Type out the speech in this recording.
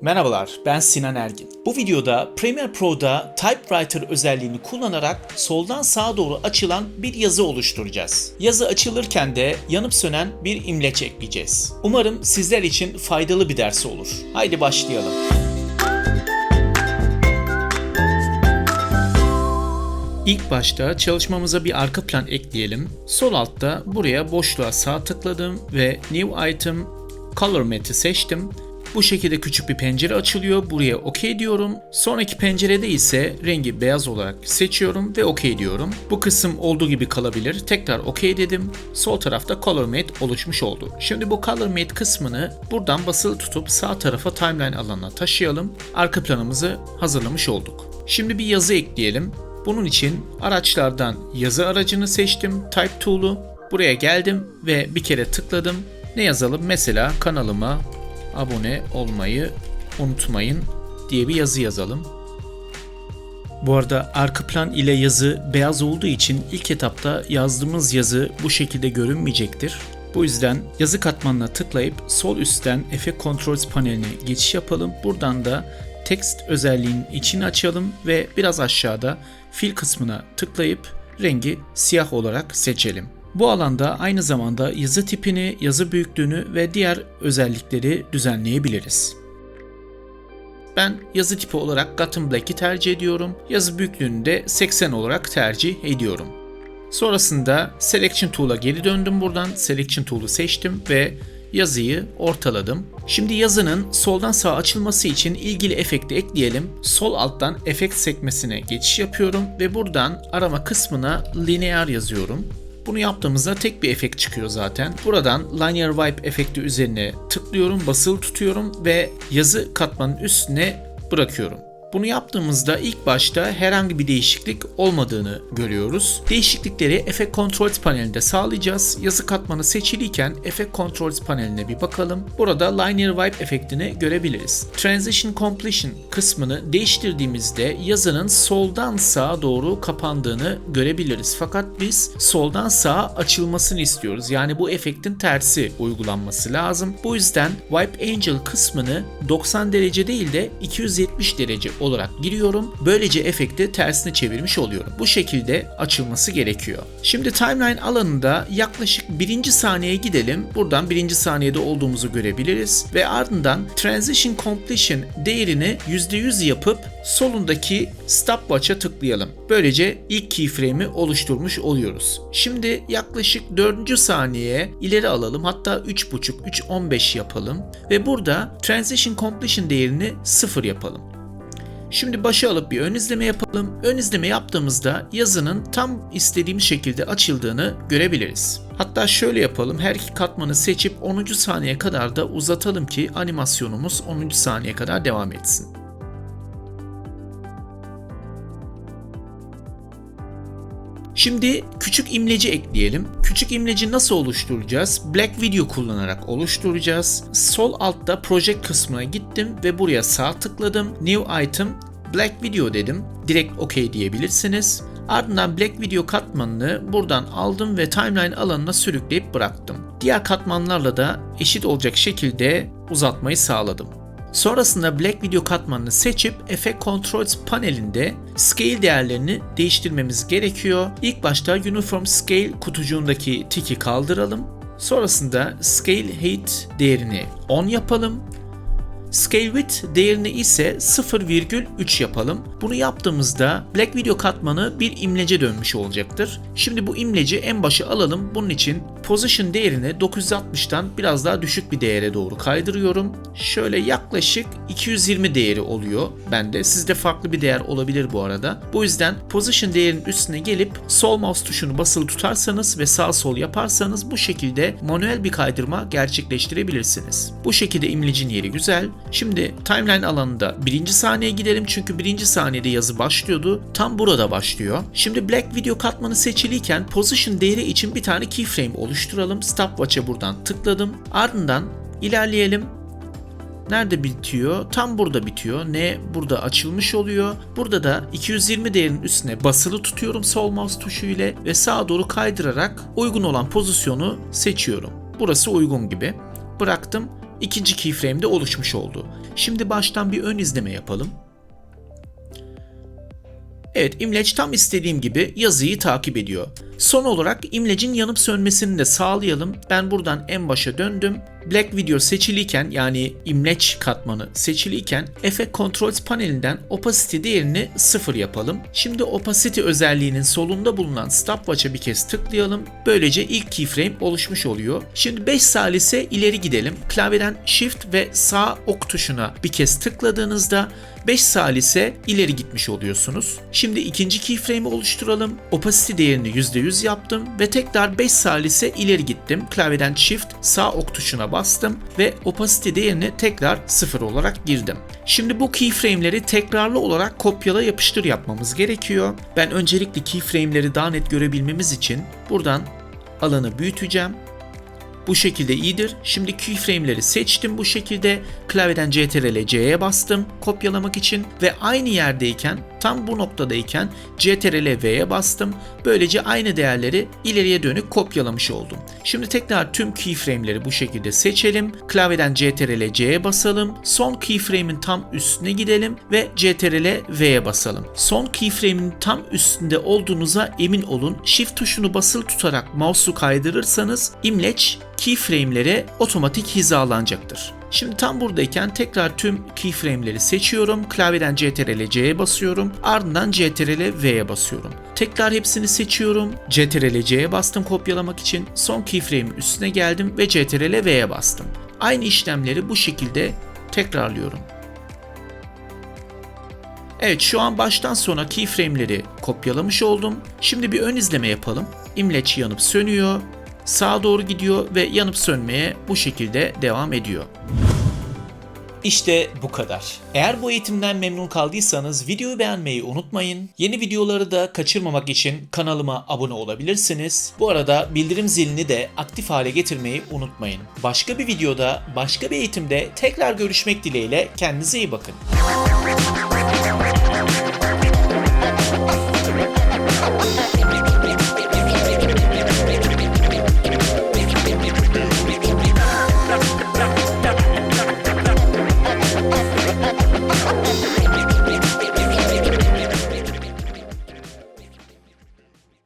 Merhabalar, ben Sinan Ergin. Bu videoda Premiere Pro'da Typewriter özelliğini kullanarak soldan sağa doğru açılan bir yazı oluşturacağız. Yazı açılırken de yanıp sönen bir imleç ekleyeceğiz. Umarım sizler için faydalı bir ders olur. Haydi başlayalım. İlk başta çalışmamıza bir arka plan ekleyelim. Sol altta buraya boşluğa sağ tıkladım ve New Item Color Matte seçtim. Bu şekilde küçük bir pencere açılıyor. Buraya OK diyorum. Sonraki pencerede ise rengi beyaz olarak seçiyorum ve OK diyorum. Bu kısım olduğu gibi kalabilir. Tekrar OK dedim. Sol tarafta Color Matte oluşmuş oldu. Şimdi bu Color Matte kısmını buradan basılı tutup sağ tarafa timeline alanına taşıyalım. Arka planımızı hazırlamış olduk. Şimdi bir yazı ekleyelim. Bunun için araçlardan yazı aracını seçtim. Type Tool'u. Buraya geldim ve bir kere tıkladım. Ne yazalım? Mesela kanalıma abone olmayı unutmayın diye bir yazı yazalım. Bu arada arka plan ile yazı beyaz olduğu için ilk etapta yazdığımız yazı bu şekilde görünmeyecektir. Bu yüzden yazı katmanına tıklayıp sol üstten Effect Controls paneline geçiş yapalım. Buradan da text özelliğinin içini açalım ve biraz aşağıda fill kısmına tıklayıp rengi siyah olarak seçelim. Bu alanda aynı zamanda yazı tipini, yazı büyüklüğünü ve diğer özellikleri düzenleyebiliriz. Ben yazı tipi olarak Gotham Black'i tercih ediyorum. Yazı büyüklüğünü de 80 olarak tercih ediyorum. Sonrasında Selection Tool'a geri döndüm buradan. Selection Tool'u seçtim ve yazıyı ortaladım. Şimdi yazının soldan sağa açılması için ilgili efekti ekleyelim. Sol alttan efekt sekmesine geçiş yapıyorum ve buradan arama kısmına linear yazıyorum. Bunu yaptığımızda tek bir efekt çıkıyor zaten. Buradan Linear Wipe efekti üzerine tıklıyorum, basılı tutuyorum ve yazı katmanın üstüne bırakıyorum. Bunu yaptığımızda ilk başta herhangi bir değişiklik olmadığını görüyoruz. Değişiklikleri Effect Controls panelinde sağlayacağız. Yazı katmanı seçiliyken Effect Controls paneline bir bakalım. Burada Linear Wipe efektini görebiliriz. Transition Completion kısmını değiştirdiğimizde yazının soldan sağa doğru kapandığını görebiliriz. Fakat biz soldan sağa açılmasını istiyoruz. Yani bu efektin tersi uygulanması lazım. Bu yüzden Wipe Angel kısmını 90 derece değil de 270 derece olarak giriyorum. Böylece efekti tersine çevirmiş oluyorum. Bu şekilde açılması gerekiyor. Şimdi timeline alanında yaklaşık birinci saniyeye gidelim. Buradan birinci saniyede olduğumuzu görebiliriz. Ve ardından Transition Completion değerini %100 yapıp solundaki stopwatch'a tıklayalım. Böylece ilk keyframe'i oluşturmuş oluyoruz. Şimdi yaklaşık 4. saniyeye ileri alalım. Hatta 3.5, 3.15 yapalım. Ve burada Transition Completion değerini 0 yapalım. Şimdi başa alıp bir ön izleme yapalım. Ön izleme yaptığımızda yazının tam istediğimiz şekilde açıldığını görebiliriz. Hatta şöyle yapalım. Her iki katmanı seçip 10. saniye kadar da uzatalım ki animasyonumuz 10. saniye kadar devam etsin. Şimdi küçük imleci ekleyelim. Küçük imleci nasıl oluşturacağız? Black Video kullanarak oluşturacağız. Sol altta Project kısmına gittim ve buraya sağ tıkladım. New Item Black Video dedim. Direkt OK diyebilirsiniz. Ardından Black Video katmanını buradan aldım ve timeline alanına sürükleyip bıraktım. Diğer katmanlarla da eşit olacak şekilde uzatmayı sağladım. Sonrasında Black Video katmanını seçip Effect Controls panelinde scale değerlerini değiştirmemiz gerekiyor. İlk başta Uniform Scale kutucuğundaki tiki kaldıralım. Sonrasında Scale Height değerini 10 yapalım. Scale Width değerini ise 0,3 yapalım. Bunu yaptığımızda Black Video katmanı bir imlece dönmüş olacaktır. Şimdi bu imleci en başa alalım. Bunun için Position değerini 960'tan biraz daha düşük bir değere doğru kaydırıyorum. Şöyle yaklaşık 220 değeri oluyor bende. Sizde farklı bir değer olabilir bu arada. Bu yüzden Position değerinin üstüne gelip sol mouse tuşunu basılı tutarsanız ve sağ sol yaparsanız bu şekilde manuel bir kaydırma gerçekleştirebilirsiniz. Bu şekilde imlecin yeri güzel. Şimdi timeline alanında birinci saniye gidelim çünkü birinci saniyede yazı başlıyordu. Tam burada başlıyor. Şimdi Black Video katmanı seçiliyken Position değeri için bir tane keyframe oluşturalım. Stopwatch'a buradan tıkladım. Ardından ilerleyelim. Nerede bitiyor? Tam burada bitiyor. Ne burada açılmış oluyor. Burada da 220 değerinin üstüne basılı tutuyorum sol mouse tuşu ile ve sağa doğru kaydırarak uygun olan pozisyonu seçiyorum. Burası uygun gibi. Bıraktım ikinci keyframe de oluşmuş oldu. Şimdi baştan bir ön izleme yapalım. Evet imleç tam istediğim gibi yazıyı takip ediyor. Son olarak imlecin yanıp sönmesini de sağlayalım. Ben buradan en başa döndüm. Black Video seçiliyken yani imleç katmanı seçiliyken Effect Controls panelinden opacity değerini 0 yapalım. Şimdi opacity özelliğinin solunda bulunan stopwatch'a bir kez tıklayalım. Böylece ilk keyframe oluşmuş oluyor. Şimdi 5 salise ileri gidelim. Klavyeden Shift ve sağ ok tuşuna bir kez tıkladığınızda 5 salise ileri gitmiş oluyorsunuz. Şimdi ikinci keyframe'i oluşturalım. Opacity değerini %100 yaptım ve tekrar 5 salise ileri gittim. Klavyeden Shift sağ ok tuşuna bastım ve opacity değerini tekrar 0 olarak girdim. Şimdi bu keyframe'leri tekrarlı olarak kopyala yapıştır yapmamız gerekiyor. Ben öncelikle keyframe'leri daha net görebilmemiz için buradan alanı büyüteceğim. Bu şekilde iyidir. Şimdi keyframe'leri seçtim bu şekilde. Klavyeden CTRL C'ye bastım kopyalamak için ve aynı yerdeyken tam bu noktadayken CTRL V'ye bastım. Böylece aynı değerleri ileriye dönük kopyalamış oldum. Şimdi tekrar tüm keyframe'leri bu şekilde seçelim. Klavyeden CTRL C'ye basalım. Son keyframe'in tam üstüne gidelim ve CTRL V'ye basalım. Son keyframe'in tam üstünde olduğunuza emin olun. Shift tuşunu basılı tutarak mouse'u kaydırırsanız imleç keyframe'lere otomatik hizalanacaktır. Şimdi tam buradayken tekrar tüm keyframe'leri seçiyorum. Klavyeden CTRL C'ye basıyorum. Ardından CTRL V'ye basıyorum. Tekrar hepsini seçiyorum. CTRL C'ye bastım kopyalamak için. Son keyframe'in üstüne geldim ve CTRL V'ye bastım. Aynı işlemleri bu şekilde tekrarlıyorum. Evet şu an baştan sona keyframe'leri kopyalamış oldum. Şimdi bir ön izleme yapalım. İmleç yanıp sönüyor. Sağa doğru gidiyor ve yanıp sönmeye bu şekilde devam ediyor. İşte bu kadar. Eğer bu eğitimden memnun kaldıysanız videoyu beğenmeyi unutmayın. Yeni videoları da kaçırmamak için kanalıma abone olabilirsiniz. Bu arada bildirim zilini de aktif hale getirmeyi unutmayın. Başka bir videoda, başka bir eğitimde tekrar görüşmek dileğiyle kendinize iyi bakın.